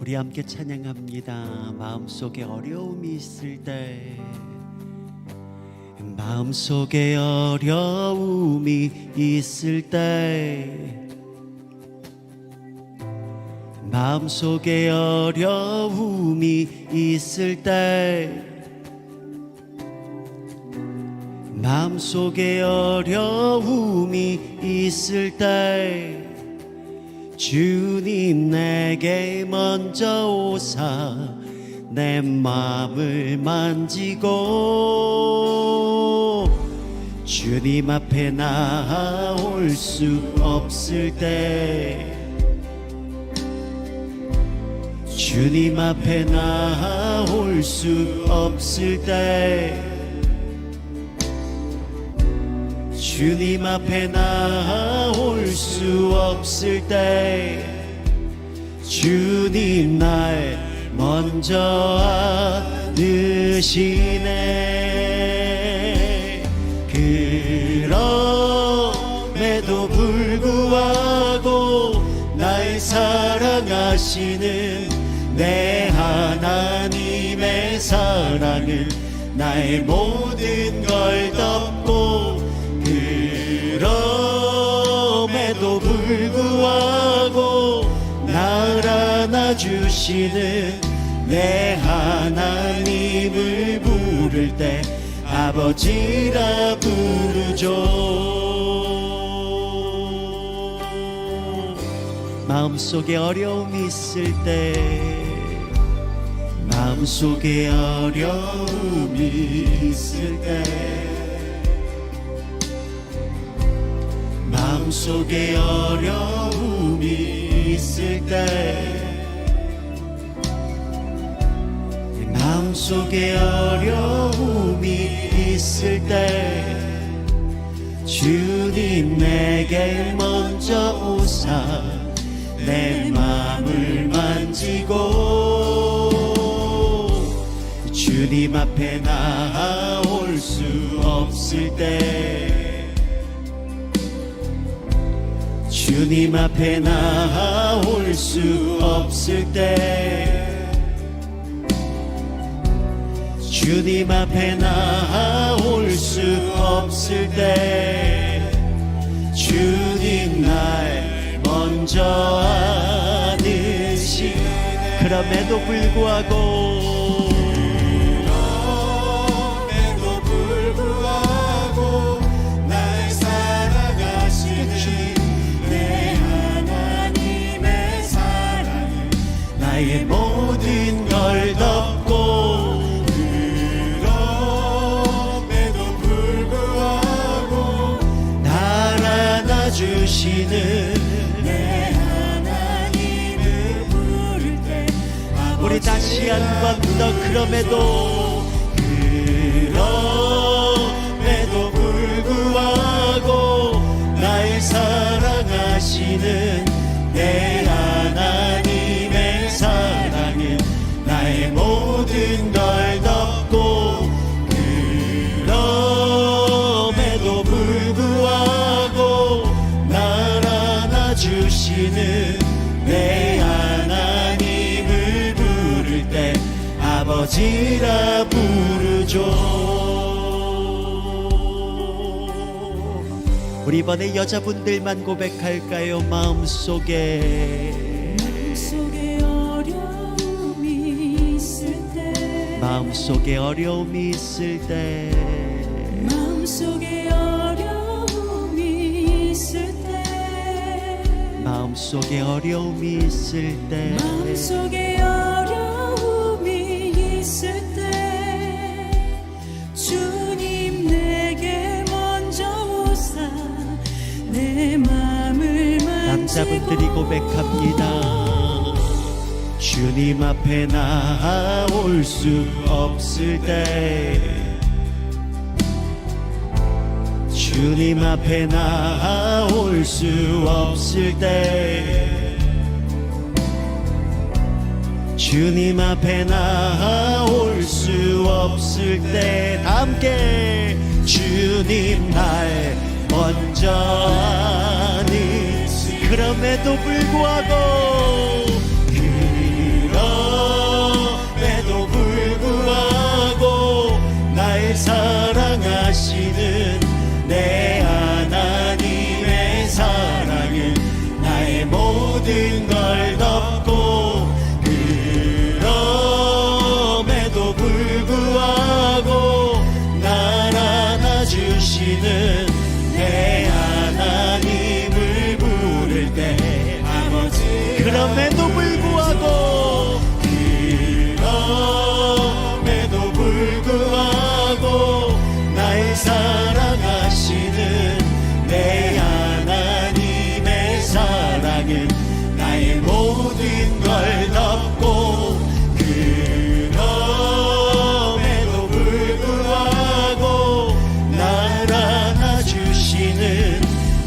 우리 함께 찬양합니다. 마음속에 어려움이 있을 때 마음속에 어려움이 있을 때 마음속에 어려움이 있을 때 마음속에 어려움이 있을 때 주님 내게 먼저 오사 내 마음을 만지고 주님 앞에 나올 수 없을 때 주님 앞에 나올 수 없을 때 주님 앞에 나올 수 없을 때 주님 날 먼저 안으시네. 그럼에도 불구하고 날 사랑하시는 내 하나님의 사랑은 나의 모든 걸 덮고 안아주시는 내 하나님을 부를 때 아버지라 부르죠. 마음속에 어려움이 있을 때 마음속에 어려움이 있을 때 마음속에 어려움이 있을 때 마음속에 어려움이 있을 때 주님 내게 먼저 오사 내 마음을 만지고 주님 앞에 나올 수 없을 때 주님 앞에 나올 수 없을 때 주님 앞에 나올 수 없을 때 주님 날 먼저 안으시 그럼에도 불구하고 그럼에도 불구하고 날 사랑하시는 내 하나님의 나의 안아주시는 내 하나님을 부를 때 우리 다시 한번 더 그럼에도 그럼 아버지라 부르죠. 우리 이번에 여자분들만 고백할까요? 마음속에. 속에 어려움이 있을 때. 마음속에 어려움이 있을 때. 마음속에 어려움이 있을 때. 마음속에 어려움이 있을 때. 마음속에 남자분들이 만지고 고백합니다. 주님 앞에 나올 수 없을 때 주님 앞에 나올 수 없을 때 주님 앞에 나올 수 없을 때다 함께 주님 날 먼저 아니 그럼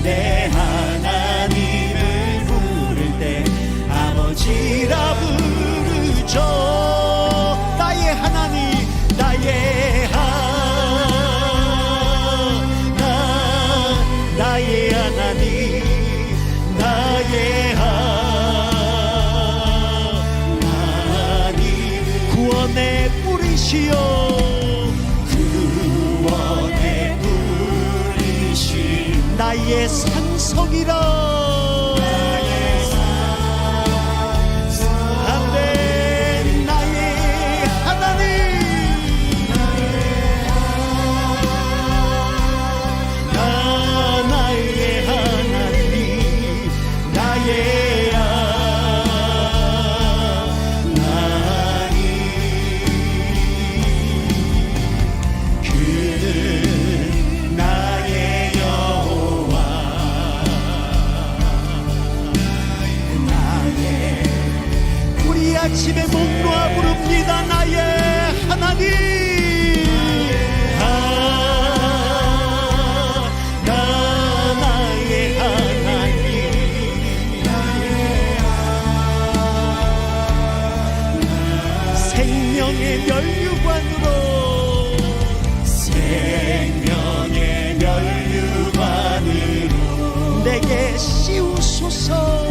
내 하. miro. 생명의 멸류관으로. 생명의 멸류관으로. 내게 씌우소서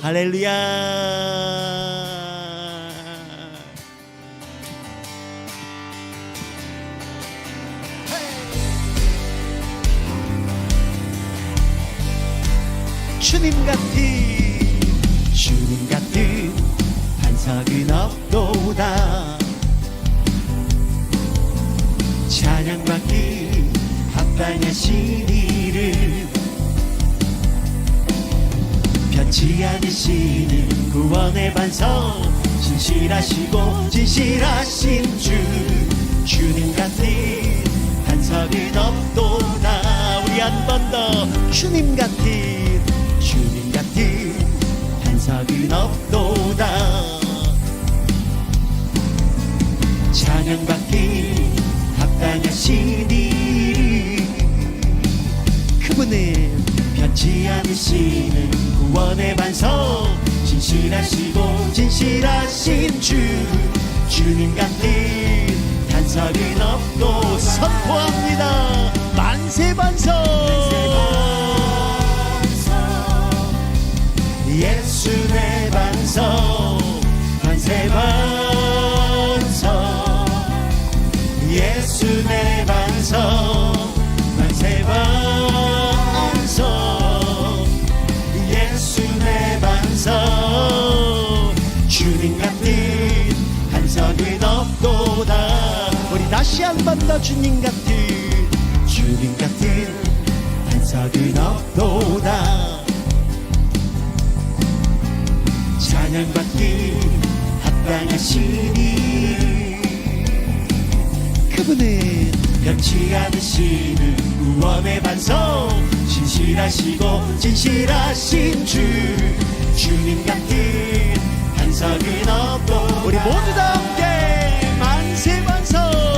할렐루야. 주님 같은 주님 같은 반석은 없도다. 찬양받기 합당하신 이 변치 않으시는 구원의 반석 진실하시고 진실하신 주 주님 같은 반석은 없도다. 우리 한 번 더 주님 같은 주님 같은 반석은 없도다. 찬양받기 합당하신 이 그분은 변치 않으시는 구원의 반석. 진실하시고 진실하신 주. 주님 같은 단석은 없고 선포합니다. 만세 반석. 예수 내 반석. 만세 반석. 예수 내 반석 더 주님 같은 주님 같은 반석은 없도다 찬양받기 합당하시니 그분은 변치 않으시는 구원의 반석. 진실하시고 진실하신 주 주님 같은 반석은 없고 우리 모두 다 함께 만세 반석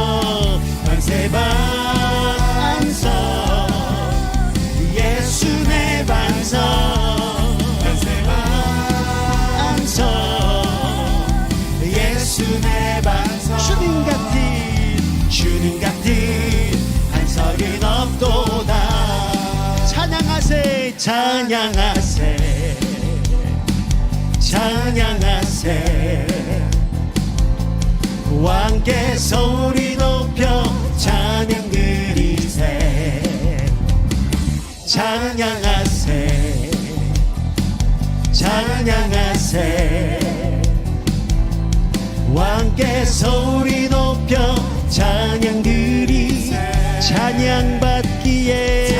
찬양하세. 찬양하세. 왕께 소리 높여 찬양 드리세. 찬양하세. 찬양하세. 왕께 소리 높여 찬양 드리 찬양 받기에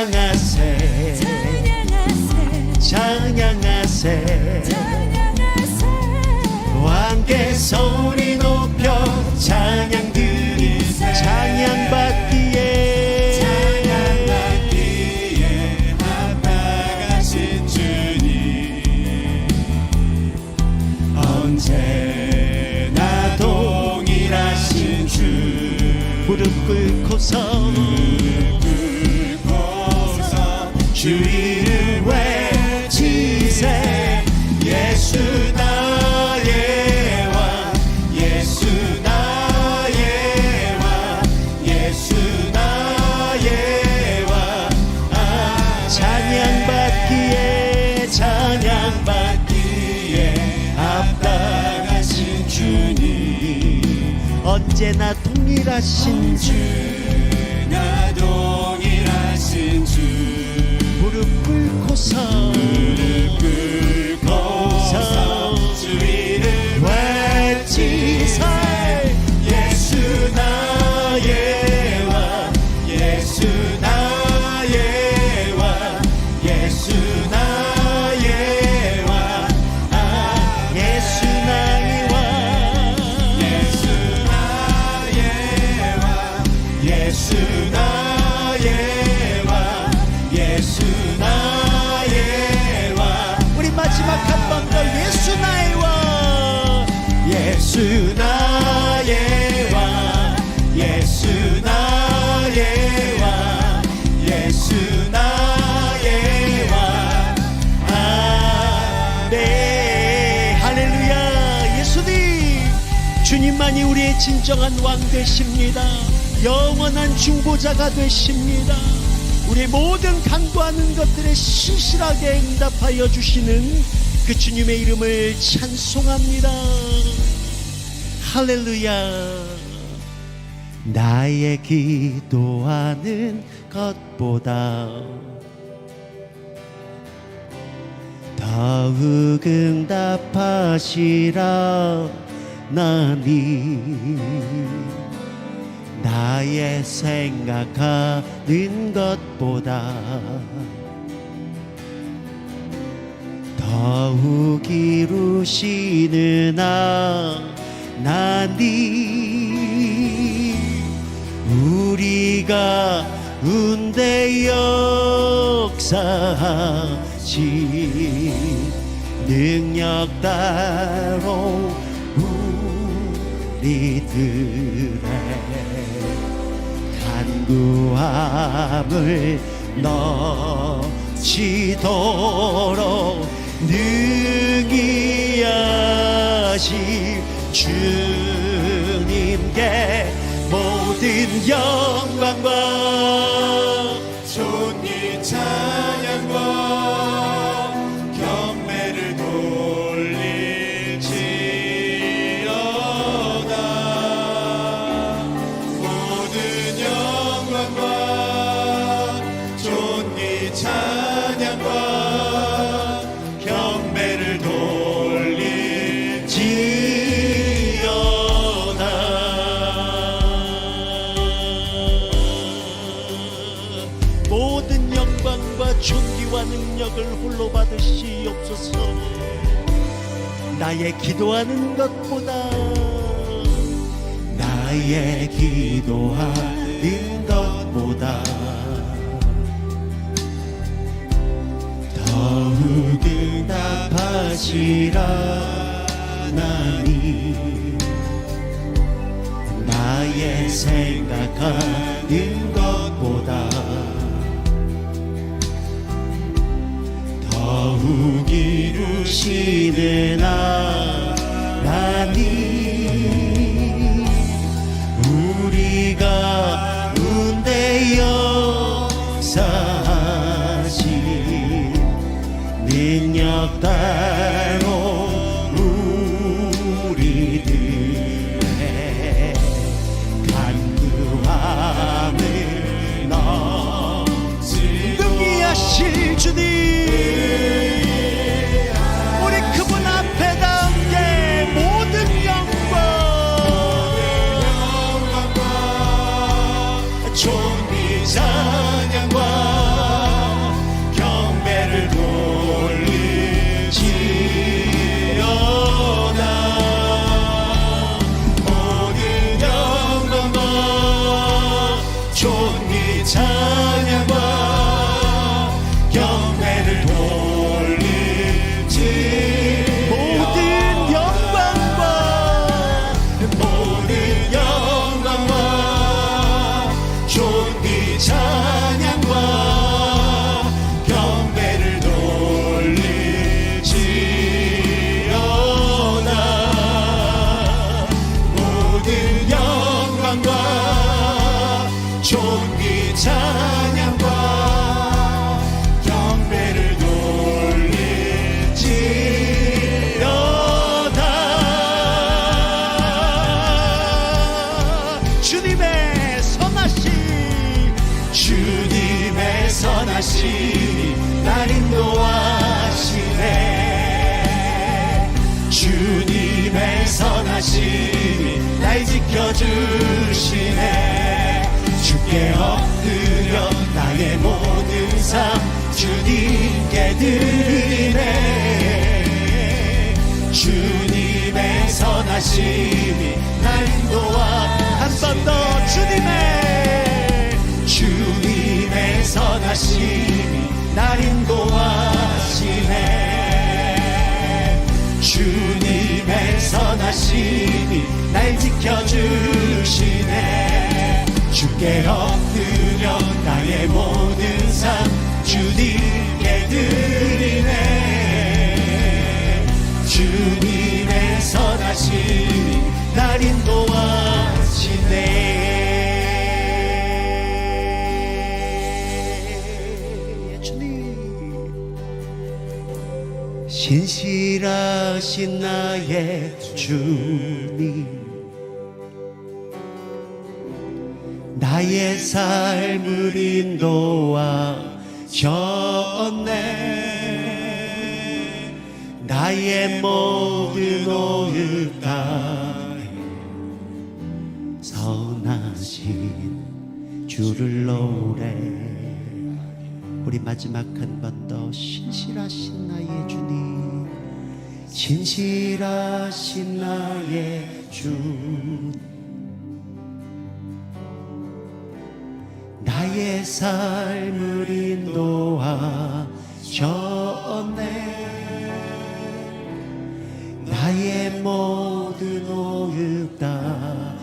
찬양 언제나 동일하신 주. 나 동일하신 주. 무릎 꿇고서 꿇고서 나의 왕 우리 마지막 한번더 예수 나의 왕 예수 나의 왕 예수 나의 왕 예수 나의 왕 아멘. 할렐루야. 예수님 주님만이 우리의 진정한 왕 되십니다. 영원한 중보자가 되십니다. 우리 모든 간구하는 것들에 신실하게 응답하여 주시는 그 주님의 이름을 찬송합니다. 할렐루야. 나의 기도하는 것보다 더욱 응답하시라 나니 나의 생각하는 것보다 더욱 이루시는 하나님 우리가 운대 역사하시 능력 따로 우리들의 간구함을 넘치도록 능히 하시 주님께 모든 영광과 존귀 찬 나의 기도하는 것보다 나의 기도하는 것보다 더욱 응답하시라나니 나의 생각하는 것보다 더욱 이 루시는 선하심이 날 지켜주시네. 주께 엎드려 나의 모든 삶 주님께 드리네. 주님의 선하심이 날 인도하 한번 더 주님의 주님의 선하심이 날 인도하시네. 주님의 선하심이 날 지켜주시네. 주께 엎드려 나의 모든 삶 주님께 드리네. 주님의 선하심이 날 인도하시네. 주님. 신실하신 나의 주님 나의 삶을 인도하셨네 나의 모든 오ıb 다해 선하신 주를 노래. 우리 마지막 한 번 더 신실하신 나의 주님 신실하신 나의 주. 나의 삶을 인도하셨네. 나의 모든 오ıb 다해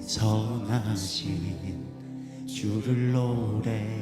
선하신 주를 노래